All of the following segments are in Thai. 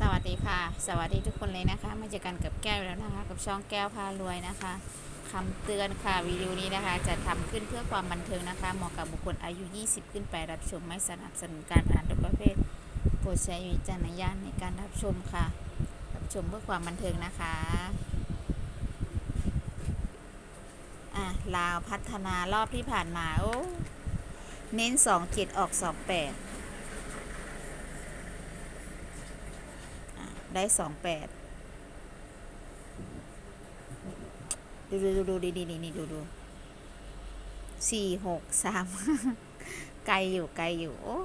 สวัสดีค่ะ สวัสดีทุกคนเลยนะคะ มาเจอกันกับแก้วแล้วนะคะ กับช่องแก้วพารวยนะคะคำเตือนค่ะวิดีโอนี้นะคะ จะทำขึ้นเพื่อความบันเทิงนะคะเหมาะกับบุคคลอายุ 20 ขึ้นไปรับชมไม่สนับสนุนการพนันทุกประเภทโปรดใช้วิจารณญาณในการรับชมค่ะ รับชมเพื่อความบันเทิงนะคะอะลาวพัฒนารอบที่ผ่านมาโอ้เน้น 27 ออก 28 ได้สองแปดดูดูดูดูดีดีนี่ดูดูสี่หกสามไกลอยู่ไกลอยู่โอ้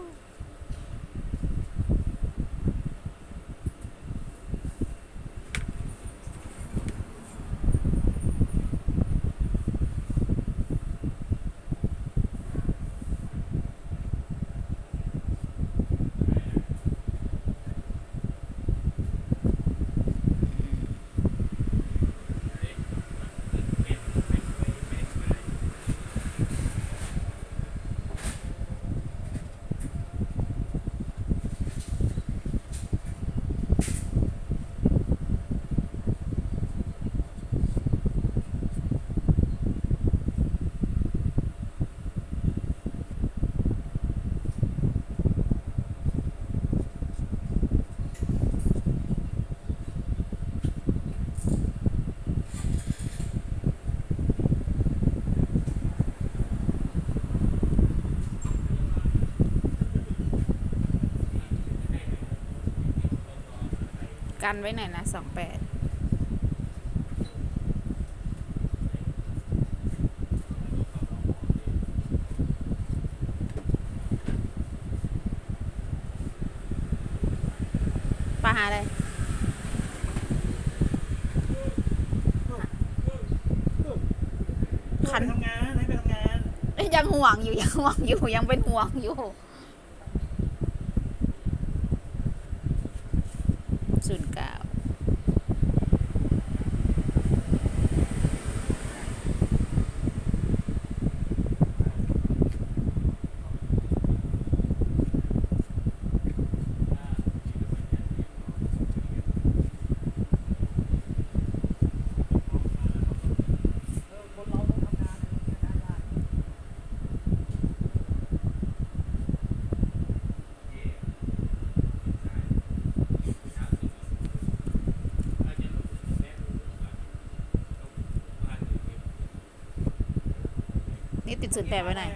กันไว้หน่อยนะสองแปดปลาหาอะไรคัน ไปทำงานให้ไปทำงานเอ้ยยังห่วงอยู่ยังห่วงอยู่ยังเป็นห่วงอยู่ ศูนย์เก้า นี่ติดศูนย์แปดไว้ไหนอย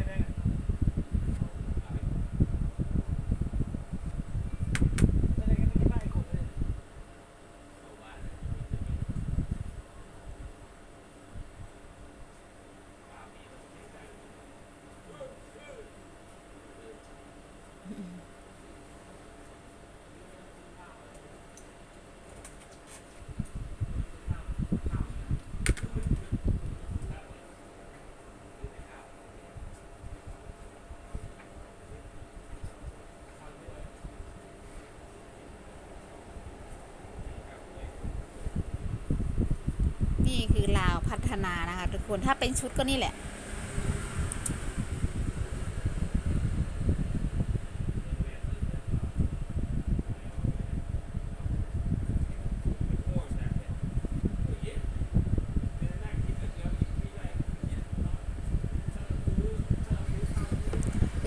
นี่คือลาวพัฒนานะคะทุกคนถ้าเป็นชุดก็นี่แหละ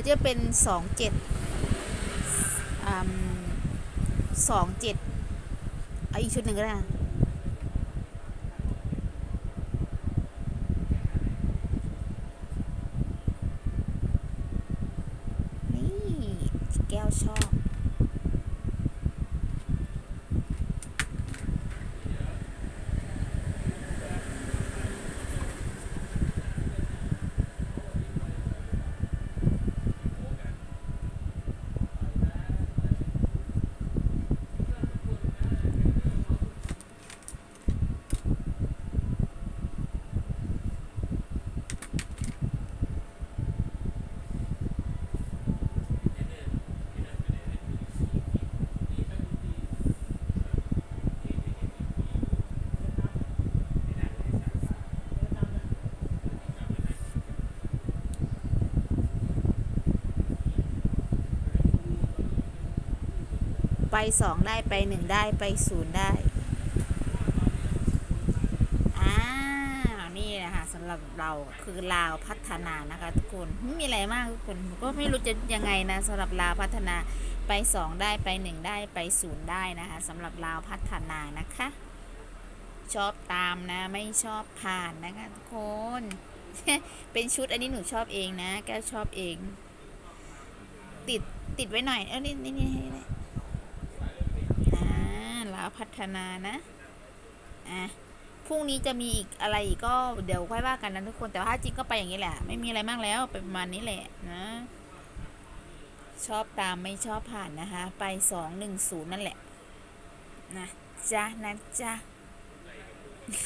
จะเป็นสองเจ็ดสองเจ็ดเอาอีกชุดหนึ่งก็ได้นะ นี่ แไปสองได้ไปหนึ่งได้ไปศูนย์ได้อ่านี่นะคะสำหรับเราคือลาวพัฒนานะคะทุกคนไม่มีอะไรมากทุกคนก็ไม่รู้จะยังไงนะสำหรับลาวพัฒนาไปสองได้ไปหนึ่งได้ไปศูนย์ได้นะคะสำหรับลาวพัฒนานะคะ ชอบตามนะไม่ชอบผ่านนะคะทุกคนเป็นชุดอันนี้หนูชอบเองนะแก้วชอบเอง ติดติดไว้หน่อย เออนี่นี่นี่ พัฒนานะอะพรุ่งนี้จะมีอีกอะไรอีกก็เดี๋ยวค่อยว่ากันนะทุกคนแต่ว่าถ้าจริงก็ไปอย่างนี้แหละ ไม่มีอะไรมากแล้วไปประมาณนี้แหละนะชอบตามไม่ชอบผ่านนะคะ ไปสองหนึ่งศูนย์นั่นแหละนะจ๊ะนะจ๊ะ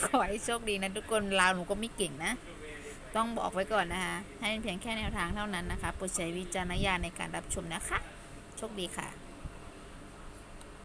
ขอให้โชคดีนะทุกคนลาวหนูก็ไม่เก่งนะ ต้องบอกไว้ก่อนนะคะ ให้เป็นเพียงแค่แนวทางเท่านั้นนะคะโปรดใช้วิจารณญาณในการรับชมนะคะ โชคดีค่ะ